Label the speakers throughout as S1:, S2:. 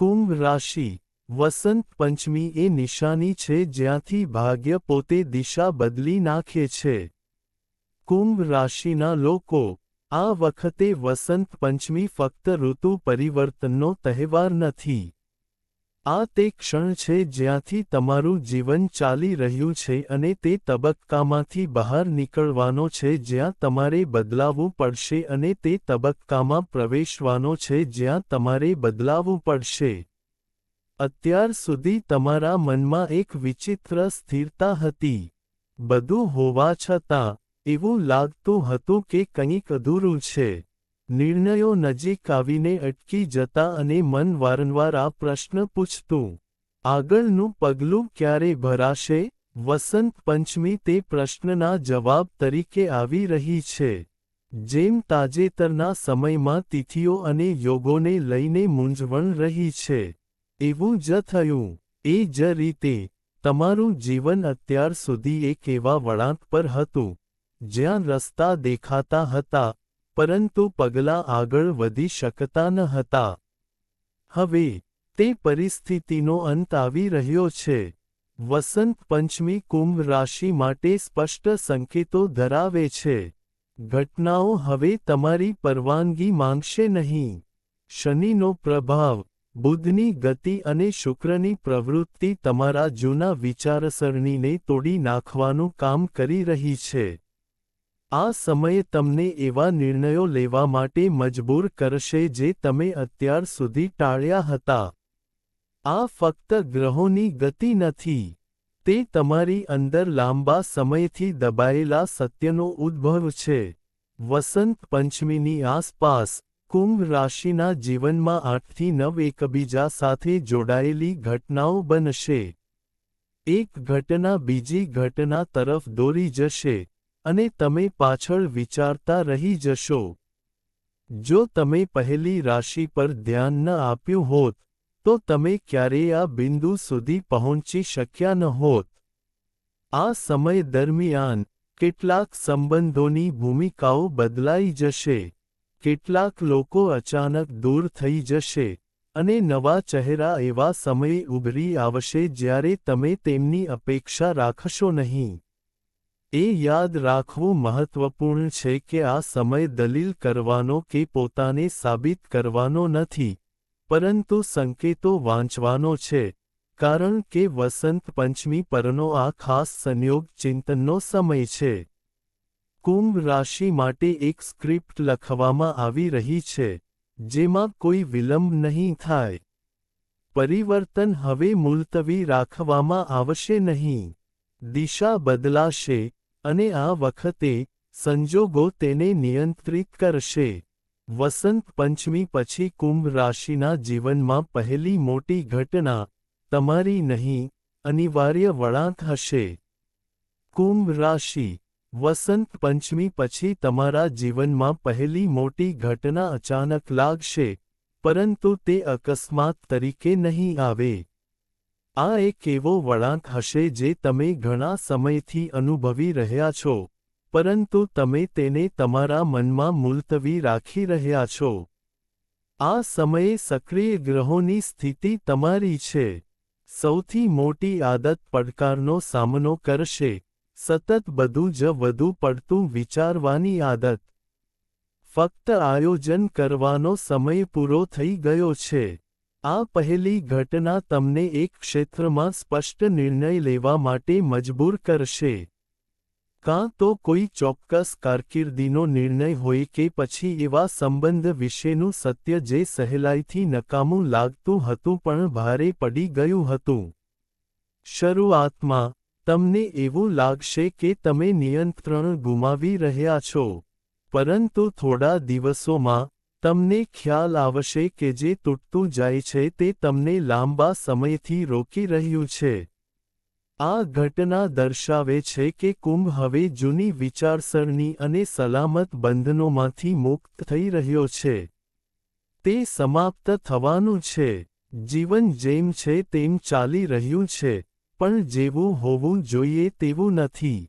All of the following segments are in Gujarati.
S1: કુંભ રાશિ, વસંત પંચમી એ નિશાની છે જ્યાંથી ભાગ્ય પોતે દિશા બદલી નાખે છે. કુંભ રાશિના લોકો, આ વખતે વસંત પંચમી ફક્ત ઋતુ પરિવર્તનનો તહેવાર નથી. આ તે ક્ષણ છે જ્યાંથી તમારું જીવન ચાલી રહ્યું છે અને તે તબક્કામાંથી બહાર નીકળવાનો છે જ્યાં તમારે બદલાવવું પડશે અને તે તબક્કામાં પ્રવેશવાનો છે જ્યાં તમારે બદલાવવું પડશે. અત્યાર સુધી તમારા મનમાં એક વિચિત્ર સ્થિરતા હતી. બધું હોવા છતાં, એવું લાગતું હતું કે કંઈક અધૂરું છે. નિર્ણયો નજીક આવીને અટકી જતા અને મન વારંવાર આ પ્રશ્ન પૂછતું, આગળનું પગલું ક્યારે ભરાશે? વસંત પંચમી તે પ્રશ્નના જવાબ તરીકે આવી રહી છે. જેમ તાજેતરના સમયમાં તિથિઓ અને યોગોને લઈને મૂંઝવણ રહી છે. એવું જ થયું. એ જ રીતે, તમારું જીવન અત્યાર સુધી એક એવા વળાંક પર હતું, જ્યાં રસ્તા દેખાતા હતા પરંતુ પગલાં આગળ વધી શકતા ન હતા. હવે, તે પરિસ્થિતિનો અંત આવી રહ્યો છે. વસંત પંચમી કુંભ રાશિ માટે સ્પષ્ટ સંકેતો ધરાવે છે. ઘટનાઓ હવે તમારી પરવાનગી માંગશે નહીં. શનિનો પ્રભાવ, બુધની ગતિ અને શુક્રની પ્રવૃત્તિ તમારા જૂના વિચારસરણીને તોડી નાખવાનું કામ કરી રહી છે. આ સમયે તમને એવા નિર્ણયો લેવા માટે મજબૂર કરશે જે તમે અત્યાર સુધી ટાળ્યા હતા. આ ફક્ત ગ્રહોની ગતિ નથી. તે તમારી અંદર લાંબા સમયથી દબાયેલા સત્યનો ઉદ્ભવ છે. વસંત પંચમીની આસપાસ, કુંભ રાશિના જીવનમાં આઠથી નવ એકબીજા સાથે જોડાયેલી ઘટનાઓ બનશે. એક ઘટના બીજી ઘટના તરફ દોરી જશે. અને તમે પાછળ વિચારતા રહી જશો. જો તમે પહેલી રાશિ પર ધ્યાન ન આપ્યું હોત, તો તમે ક્યારેય આ બિંદુ સુધી પહોંચી શક્યા ન હોત. આ સમય દરમિયાન કેટલાક સંબંધોની ભૂમિકાઓ બદલાઈ જશે. કેટલાક લોકો અચાનક દૂર થઈ જશે અને નવા ચહેરા એવા સમયે ઉભરી આવશે જ્યારે તમે તેમની અપેક્ષા રાખશો નહીં. એ યાદ રાખવું મહત્વપૂર્ણ છે કે આ સમય દલીલ કરવાનો કે પોતાને સાબિત કરવાનો નથી, પરંતુ સંકેતો વાંચવાનો છે, કારણ કે વસંત પંચમી પરનો આ ખાસ સંયોગ ચિંતનનો સમય છે. કુંભ રાશિ માટે એક સ્ક્રિપ્ટ લખવામાં આવી રહી છે, જેમાં કોઈ વિલંબ નહીં થાય. પરિવર્તન હવે મુલતવી રાખવામાં આવશે નહીં. દિશા બદલાશે અને આ વખતે સંજોગો તેને નિયંત્રિત કરશે. વસંત પંચમી પછી કુંભ રાશિના જીવનમાં પહેલી મોટી ઘટના તમારી નહીં, અનિવાર્ય વળાંક હશે. કુંભ રાશિ. વસંત પંચમી પછી તમારા જીવનમાં પહેલી મોટી ઘટના અચાનક લાગશે, પરંતુ તે અકસ્માત તરીકે નહીં આવે. આ એક એવો વળાંક હશે જે તમે ઘણા સમયથી અનુભવી રહ્યા છો, પરંતુ તમે તેને તમારા મનમાં મુલતવી રાખી રહ્યા છો. આ સમયે સક્રિય ગ્રહોની સ્થિતિ તમારી છે. સૌથી મોટી આદત પડકારનો સામનો કરશે. સતત બધું જ વધુ પડતું વિચારવાની આદત. ફક્ત આયોજન કરવાનો સમય પૂરો થઈ ગયો છે. આ પહેલી ઘટના તમને એક ક્ષેત્રમાં સ્પષ્ટ નિર્ણય લેવા માટે મજબૂર કરશે. કાં તો કોઈ ચોક્કસ કારકિર્દીનો નિર્ણય હોય કે પછી એવા સંબંધ વિશેનું સત્ય જે સહેલાઈથી નકામું લાગતું હતું પણ ભારે પડી ગયું હતું. શરૂઆતમાં, તમને એવું લાગશે કે તમે નિયંત્રણ ગુમાવી રહ્યા છો, પરંતુ થોડા દિવસોમાં તમને ખ્યાલ આવશે કે જે તૂટતું જાય છે તે તમને લાંબા સમયથી રોકી રહ્યું છે. આ ઘટના દર્શાવે છે કે કુંભ હવે જૂની વિચારસરણી અને સલામત બંધનોમાંથી મુક્ત થઈ રહ્યો છે. તે સમાપ્ત થવાનું છે. જીવન જેમ છે તેમ ચાલી રહ્યું છે, પણ જેવું હોવું જોઈએ તેવું નથી.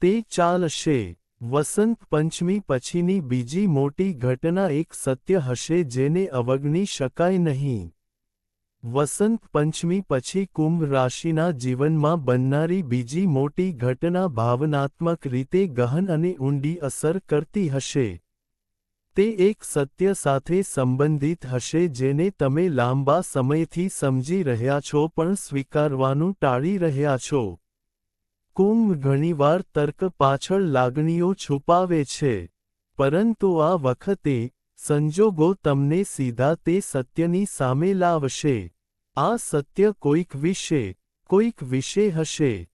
S1: તે ચાલશે. વસંત પંચમી પછીની બીજી મોટી ઘટના એક સત્ય હશે જેને અવગણી શકાય નહીં. વસંત પંચમી પછી કુંભ રાશિના જીવનમાં બનનારી બીજી મોટી ઘટના ભાવનાત્મક રીતે ગહન અને ઊંડી અસર કરતી હશે. તે એક સત્ય સાથે સંબંધિત હશે જેને તમે લાંબા સમયથી સમજી રહ્યા છો પણ સ્વીકારવાનું ટાળી રહ્યા છો. કુંભ ઘણીવાર તર્ક પાછળ લાગણીઓ છુપાવે છે. પરંતુ આ વખતે સંજોગો તમને સીધા તે સત્યની સામે લાવશે. આ સત્ય કોઈક વિશે કોઈક વિશે હશે.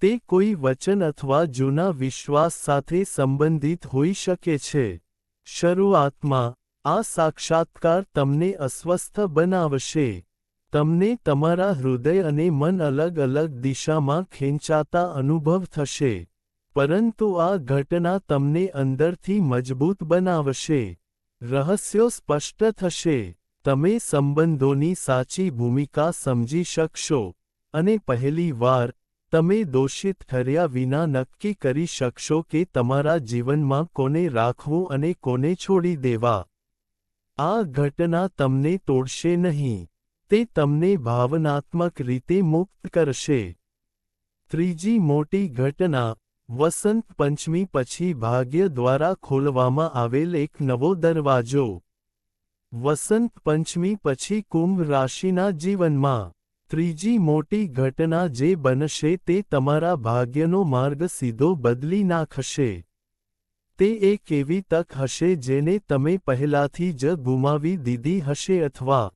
S1: તે કોઈ વચન અથવા જૂના વિશ્વાસ સાથે સંબંધિત હોઈ શકે છે. શરૂઆતમાં આ સાક્ષાત્કાર તમને અસ્વસ્થ બનાવશે. તમને તમારા હૃદય અને મન અલગ અલગ દિશામાં ખેંચાતા અનુભવ થશે. પરંતુ આ ઘટના તમને અંદરથી મજબૂત બનાવશે. રહસ્યો સ્પષ્ટ થશે. તમે સંબંધોની સાચી ભૂમિકા સમજી શકશો. અને પહેલી વાર, તમે દોષિત ઠર્યા વિના નક્કી કરી શકશો કે તમારા જીવનમાં કોને રાખવું અને કોને છોડી દેવા. આ ઘટના તમને તોડશે નહીં. તે તમને ભાવનાત્મક રીતે મુક્ત કરશે. ત્રીજી મોટી ઘટના, વસંત પંચમી પછી ભાગ્ય દ્વારા ખોલવામાં આવેલ એક નવો દરવાજો. વસંત પંચમી પછી કુંભ રાશિના જીવનમાં, ત્રીજી મોટી ઘટના જે બનશે તે તમારા ભાગ્યનો માર્ગ સીધો બદલી નાખશે. તે એક એવી તક હશે જેને તમે પહેલાથી જ ગુમાવી દીધી હશે અથવા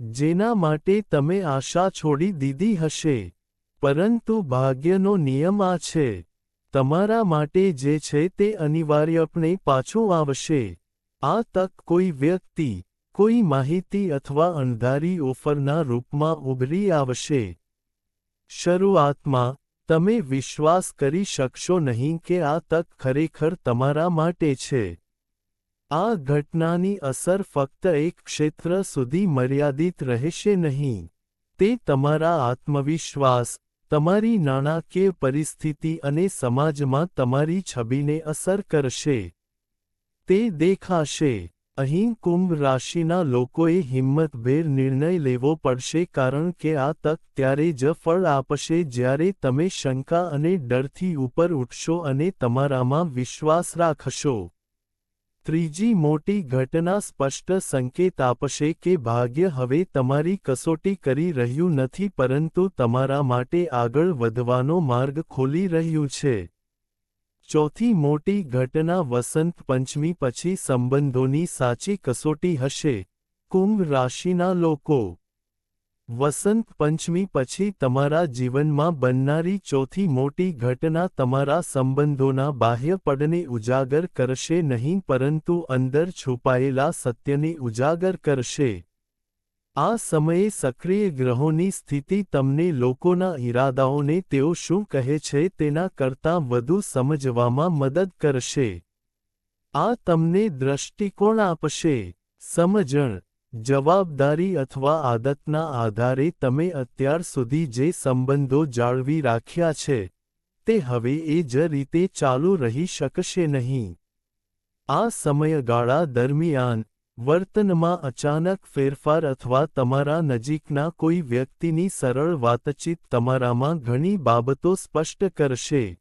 S1: જેના માટે તમે આશા છોડી દીધી હશે. પરંતુ ભાગ્યનો નિયમ આ છે. તમારા માટે જે છે તે અનિવાર્યપણે પાછું આવશે. આ તક કોઈ વ્યક્તિ, કોઈ માહિતી અથવા અણધારી ઓફરના રૂપમાં ઉભરી આવશે. શરૂઆતમાં, તમે વિશ્વાસ કરી શકશો નહીં કે આ તક ખરેખર તમારા માટે છે. આ ઘટનાની અસર ફક્ત એક ક્ષેત્ર સુધી મર્યાદિત રહેશે નહીં. તે તમારા આત્મવિશ્વાસ, તમારી નાણાકીય પરિસ્થિતિ અને સમાજમાં તમારી છબીને અસર કરશે. તે દેખાશે. અહીં કુંભ રાશિના લોકોએ હિંમતભેર નિર્ણય લેવો પડશે કારણ કે આ તક ત્યારે જ ફળ આપશે જ્યારે તમે શંકા અને ડરથી ઉપર ઉઠશો અને તમારામાં વિશ્વાસ રાખશો. ત્રીજી મોટી ઘટના સ્પષ્ટ સંકેત આપશે કે ભાગ્ય હવે તમારી કસોટી કરી રહ્યું નથી પરંતુ તમારા માટે આગળ વધવાનો માર્ગ ખોલી રહ્યું છે. ચોથી મોટી ઘટના વસંત પંચમી પછી સંબંધોની સાચી કસોટી હશે. કુંભ રાશિના લોકો વસંત પંચમી પછી તમારા જીવનમાં બનનારી ચોથી મોટી ઘટના તમારા સંબંધોના બાહ્ય પડને ઉજાગર કરશે નહીં, પરંતુ અંદર છુપાયેલા સત્યને ઉજાગર કરશે. આ સમયે સક્રિય ગ્રહોની સ્થિતિ તમને લોકોના ઈરાદાઓને તેઓ શું કહે છે તેના કરતાં વધુ સમજવામાં મદદ કરશે. આ તમને દ્રષ્ટિકોણ આપશે. સમજણ જવાબદારી અથવા આદતના આધારે તમે અત્યાર સુધી જે સંબંધો જાળવી રાખ્યા છે, તે હવે એ જ રીતે ચાલુ રહી શકશે નહીં. આ સમયગાળા દરમિયાન, વર્તનમાં અચાનક ફેરફાર અથવા તમારા નજીકના કોઈ વ્યક્તિની સરળ વાતચીત તમારામાં ઘણી બાબતો સ્પષ્ટ કરશે.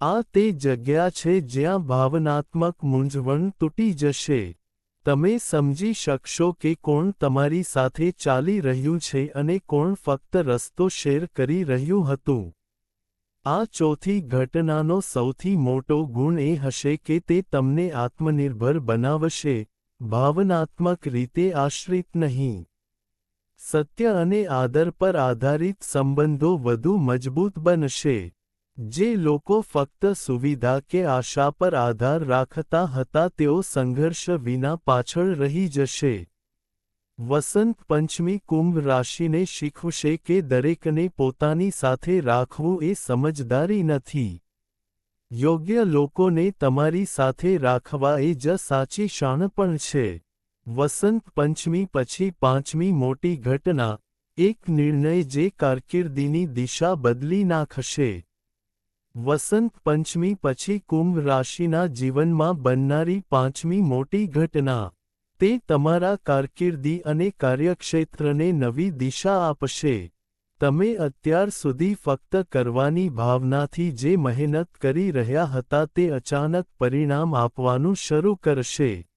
S1: આ તે જગ્યા છે જ્યાં ભાવનાત્મક મૂંઝવણ તૂટી જશે. તમે સમજી શકશો કે કોણ તમારી સાથે ચાલી રહ્યું છે અને કોણ ફક્ત રસ્તો શેર કરી રહ્યું હતું. આ ચોથી ઘટનાનો સૌથી મોટો ગુણ એ હશે કે તે તમને આત્મનિર્ભર બનાવશે, ભાવનાત્મક રીતે આશ્રિત નહીં. સત્ય અને આદર પર આધારિત સંબંધો વધુ મજબૂત બનશે. જે લોકો ફક્ત સુવિધા કે આશા પર આધાર રાખતા હતા તેઓ સંઘર્ષ વિના પાછળ રહી જશે. વસંત પંચમી કુંભ રાશિને શીખવશે કે દરેકને પોતાની સાથે રાખવું એ સમજદારી નથી. યોગ્ય લોકોને તમારી સાથે રાખવા એ જ સાચી શાણપણ છે. વસંત પંચમી પછી પાંચમી મોટી ઘટના, એક નિર્ણય જે કારકિર્દીની દિશા બદલી નાખશે. વસંત પંચમી પછી કુંભ રાશિના જીવનમાં બનનારી પાંચમી મોટી ઘટના. તે તમારા કારકિર્દી અને કાર્યક્ષેત્રને નવી દિશા આપશે. તમે અત્યાર સુધી ફક્ત કરવાની ભાવનાથી જે મહેનત કરી રહ્યા હતા તે અચાનક પરિણામ આપવાનું શરૂ કરશે.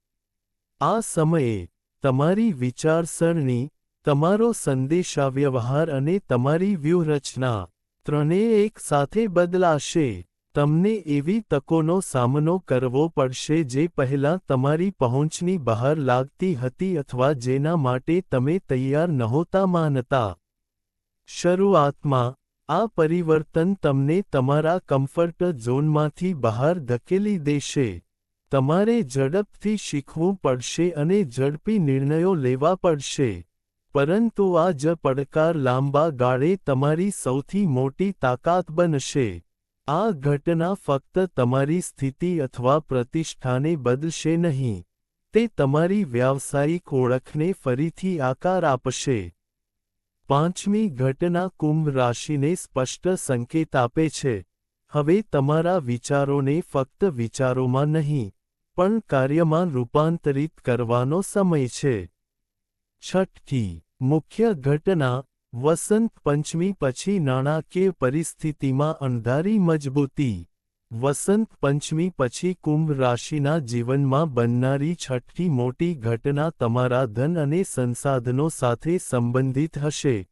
S1: આ સમયે, તમારી વિચારસરણી, તમારો સંદેશાવ્યવહાર અને તમારી વ્યૂહરચના ત્રણેય એક સાથે બદલાશે. તમને એવી તકોનો સામનો કરવો પડશે જે પહેલાં તમારી પહોંચની બહાર લાગતી હતી અથવા જેના માટે તમે તૈયાર નહોતા માનતા. શરૂઆતમાં, આ પરિવર્તન તમને તમારા કમ્ફર્ટ ઝોનમાંથી બહાર ધકેલી દેશે. તમારે ઝડપથી શીખવું પડશે અને ઝડપી નિર્ણયો લેવા પડશે. પરંતુ આ જ પડકાર લાંબા ગાળે તમારી સૌથી મોટી તાકાત બનશે. આ ઘટના ફક્ત તમારી સ્થિતિ અથવા પ્રતિષ્ઠાને બદલશે નહીં. તે તમારી વ્યાવસાયિક ઓળખને ફરીથી આકાર આપશે. પાંચમી ઘટના કુંભ રાશિને સ્પષ્ટ સંકેત આપે છે. હવે તમારા વિચારોને ફક્ત વિચારોમાં નહીં, પણ કાર્યમાં રૂપાંતરિત કરવાનો સમય છે. છઠ્ઠી મુખ્ય ઘટના, વસંત પંચમી પછી નાણાકીય પરિસ્થિતિમાં અણધારી મજબૂતી. વસંત પંચમી પછી કુંભ રાશિના જીવનમાં બનનારી છઠ્ઠી મોટી ઘટના તમારા ધન અને સંસાધનો સાથે સંબંધિત હશે.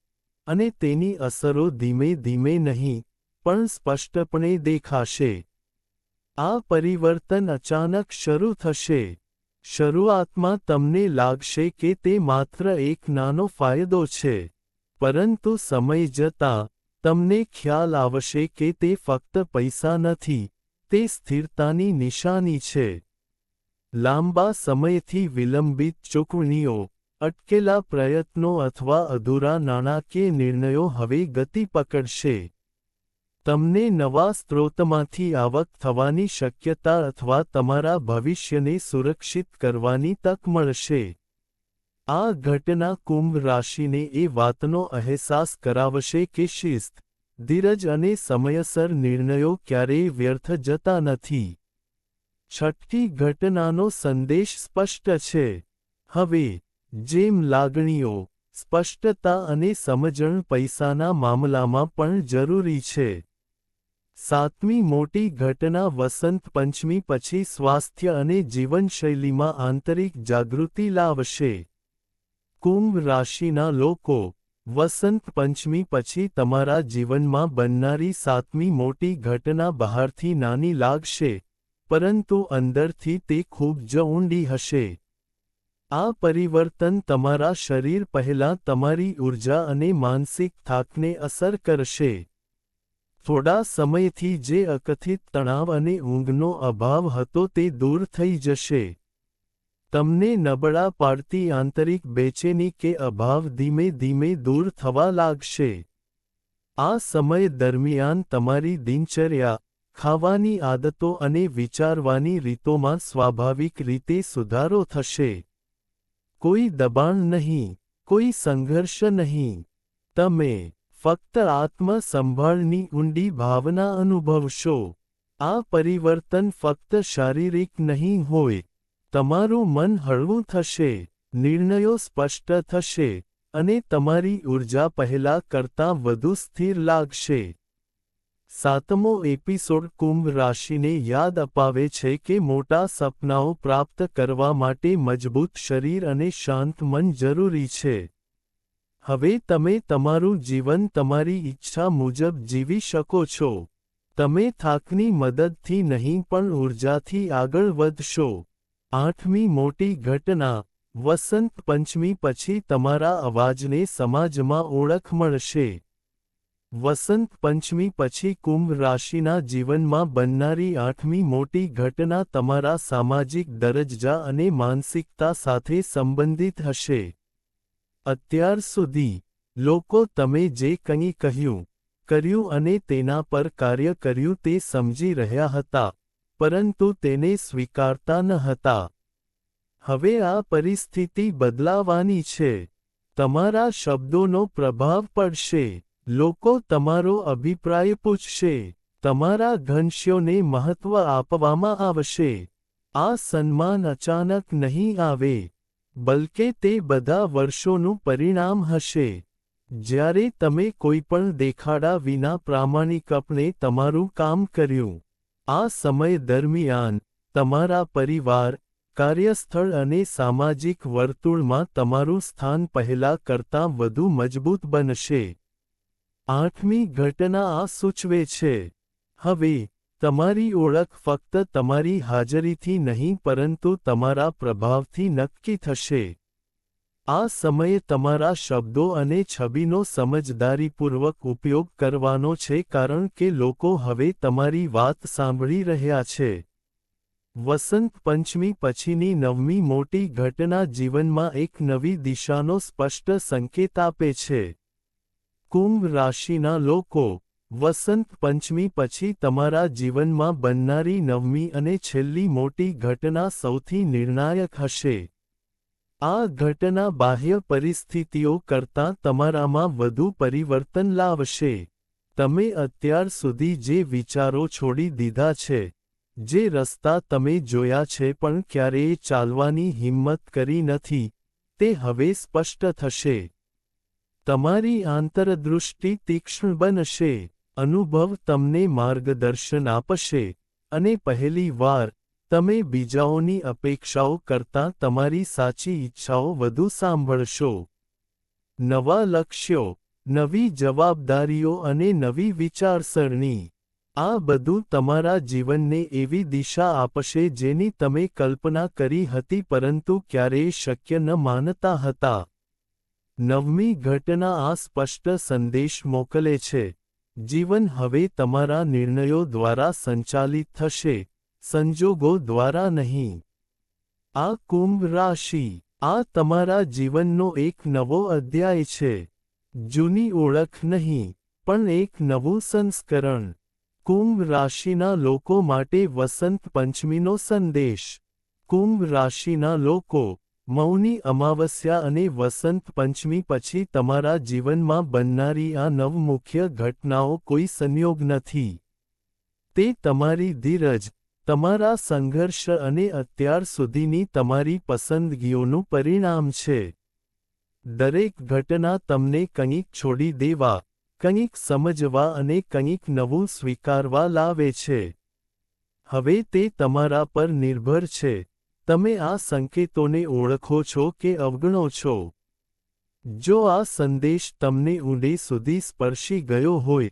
S1: અને તેની અસરો ધીમે ધીમે નહીં, પણ સ્પષ્ટપણે દેખાશે. આ પરિવર્તન અચાનક શરૂ થશે. શરૂઆતમાં તમને લાગશે કે તે માત્ર એક નાનો ફાયદો છે, પરંતુ સમય જતાં તમને ખ્યાલ આવશે કે તે ફક્ત પૈસા નથી, તે સ્થિરતાની નિશાની છે. લાંબા સમયથી વિલંબિત ચૂકવણીઓ, અટકેલા પ્રયત્નો અથવા અધૂરા નાણાકીય નિર્ણયો હવે ગતિ પકડશે. તમને નવા સ્ત્રોતમાંથી આવક થવાની શક્યતા અથવા તમારા ભવિષ્યને સુરક્ષિત કરવાની તક મળશે. આ ઘટના કુંભ રાશિને એ વાતનો અહેસાસ કરાવશે કે શિસ્ત, ધીરજ અને સમયસર નિર્ણયો ક્યારેય વ્યર્થ જતા નથી. છઠ્ઠી ઘટનાનો સંદેશ સ્પષ્ટ છે. હવે, જેમ લાગણીઓ, સ્પષ્ટતા અને સમજણ પૈસાના મામલામાં પણ જરૂરી છે. સાતમી મોટી ઘટના વસંત પંચમી પછી સ્વાસ્થ્ય અને જીવનશૈલીમાં આંતરિક જાગૃતિ લાવશે. કુંભ રાશિના લોકો, વસંત પંચમી પછી તમારા જીવનમાં બનનારી સાતમી મોટી ઘટના બહારથી નાની લાગશે, પરંતુ અંદરથી તે ખૂબ જ ઊંડી હશે. આ પરિવર્તન તમારા શરીર પહેલાં તમારી ઊર્જા અને માનસિક થાકને અસર કરશે. થોડા સમયથી જે અકથિત તણાવ અને ઊંઘનો અભાવ હતો તે દૂર થઈ જશે. તમને નબળા પાડતી આંતરિક બેચેની કે અભાવ ધીમે ધીમે દૂર થવા લાગશે. આ સમય દરમિયાન તમારી દિનચર્યા, ખાવાની આદતો અને વિચારવાની રીતોમાં સ્વાભાવિક રીતે સુધારો થશે. કોઈ દબાણ નહીં, કોઈ સંઘર્ષ નહીં. તમે ફક્ત આત્મસંભાળની ઊંડી ભાવના અનુભવશો. આ પરિવર્તન ફક્ત શારીરિક નહીં હોય, તમારું મન હળવું થશે, નિર્ણયો સ્પષ્ટ થશે, અને તમારી ઊર્જા પહેલા કરતાં વધુ સ્થિર લાગશે. સાતમો એપિસોડ કુંભ રાશિને યાદ અપાવે છે કે મોટા સપનાઓ પ્રાપ્ત કરવા માટે મજબૂત શરીર અને શાંત મન જરૂરી છે. હવે તમે તમારું જીવન તમારી ઈચ્છા મુજબ જીવી શકો છો. તમે થાકની મદદથી નહીં પણ ઊર્જાથી આગળ વધશો. આઠમી મોટી ઘટના, વસંત પંચમી પછી તમારા અવાજને સમાજમાં ઓળખ મળશે. વસંત પંચમી પછી કુંભ રાશિના જીવનમાં બનનારી આઠમી મોટી ઘટના તમારા સામાજિક દરજ્જા અને માનસિકતા સાથે સંબંધિત હશે. અત્યાર સુધી લોકો તમે જે કંઈ કહ્યું, કર્યું અને તેના પર કાર્ય કર્યું તે સમજી રહ્યા હતા, પરંતુ તેને સ્વીકારતા ન હતા. હવે આ પરિસ્થિતિ બદલાવાની છે. તમારા શબ્દોનો પ્રભાવ પડશે. લોકો તમારો અભિપ્રાય પૂછશે. તમારા ઘનશ્યોને મહત્વ આપવામાં આવશે. આ સન્માન અચાનક નહીં આવે. બલકે તે બધા વર્ષોનું પરિણામ હશે. જ્યારે તમે કોઈપણ દેખાડા વિના પ્રામાણિકપણે તમારું કામ કર્યું. આ સમય દરમિયાન, તમારા પરિવાર, કાર્યસ્થળ અને સામાજિક વર્તુળમાં તમારું સ્થાન પહેલા કરતાં વધુ મજબૂત બનશે. આઠમી ઘટના આ સૂચવે છે. હવે તમારી ઓળખ ફક્ત તમારી હાજરીથી નહીં, પરંતુ તમારા પ્રભાવથી નક્કી થશે. આ સમયે તમારા શબ્દો અને છબીનો સમજદારીપૂર્વક ઉપયોગ કરવાનો છે, કારણ કે લોકો હવે તમારી વાત સાંભળી રહ્યા છે. વસંત પંચમી પછીની નવમી મોટી ઘટના જીવનમાં એક નવી દિશાનો સ્પષ્ટ સંકેત આપે છે. કુંભ રાશિના લોકો વસંત પંચમી પછી તમારા જીવનમાં બનનારી નવમી અને છેલ્લી મોટી ઘટના સૌથી નિર્ણાયક હશે. આ ઘટના બાહ્ય પરિસ્થિતિઓ કરતાં તમારામાં વધુ પરિવર્તન લાવશે. તમે અત્યાર સુધી જે વિચારો છોડી દીધા છે, જે રસ્તા તમે જોયા છે પણ ક્યારેય ચાલવાની હિંમત કરી નથી, તે હવે સ્પષ્ટ થશે. તમારી આંતરદૃષ્ટિ તીક્ષ્ણ બનશે. અનુભવ તમને માર્ગદર્શન આપશે અને પહેલી વાર તમે બીજાઓની અપેક્ષાઓ કરતાં તમારી સાચી ઈચ્છાઓ વધુ સાંભળશો. નવા લક્ષ્યો, નવી જવાબદારીઓ અને નવી વિચારસરણી. આ બધું તમારા જીવનને એવી દિશા આપશે જેની તમે કલ્પના કરી હતી પરંતુ ક્યારેય શક્ય ન માનતા હતા. નવમી ઘટના આ સ્પષ્ટ સંદેશ મોકલે છે. જીવન હવે તમારા નિર્ણયો દ્વારા સંચાલિત થશે, સંજોગો દ્વારા નહીં. આ કુંભ રાશિ, આ તમારા જીવનનો એક નવો અધ્યાય છે. જૂની ઓળખ નહીં, પણ એક નવું સંસ્કરણ. કુંભ રાશિના લોકો માટે વસંત પંચમીનો સંદેશ. કુંભ રાશિના લોકો મૌની અમાવસ્યા અને વસંત પંચમી પછી તમારા જીવનમાં બનનારી આ નવ મુખ્ય ઘટનાઓ કોઈ સંયોગ નથી. તે તમારી ધીરજ, તમારા સંઘર્ષ અને અત્યાર સુધીની તમારી પસંદગીઓનું પરિણામ છે. દરેક ઘટના તમને કંઈક છોડી દેવા, કંઈક સમજવા અને કંઈક નવું સ્વીકારવા લાવે છે. હવે તે તમારા પર નિર્ભર છે. તમે આ સંકેતોને ઓળખો છો કે અવગણો છો? જો આ સંદેશ તમને ઊંડે સુધી સ્પર્શી ગયો હોય,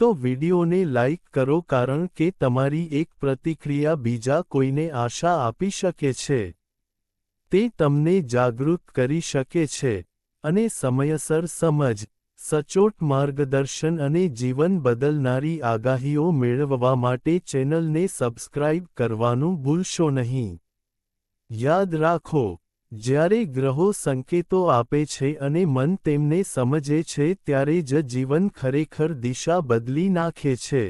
S1: તો વિડિયોને લાઇક કરો કારણ કે તમારી એક પ્રતિક્રિયા બીજા કોઈને આશા આપી શકે છે. તે તમને જાગૃત કરી શકે છે અને સમયસર સમજ, સચોટ માર્ગદર્શન અને જીવન બદલનારી આગાહીઓ મેળવવા માટે ચેનલને સબસ્ક્રાઇબ કરવાનું ભૂલશો નહીં. યાદ રાખો, જ્યારે ગ્રહો સંકેતો આપે છે અને મન તેમને સમજે છે, ત્યારે જ જીવન ખરેખર દિશા બદલી નાખે છે.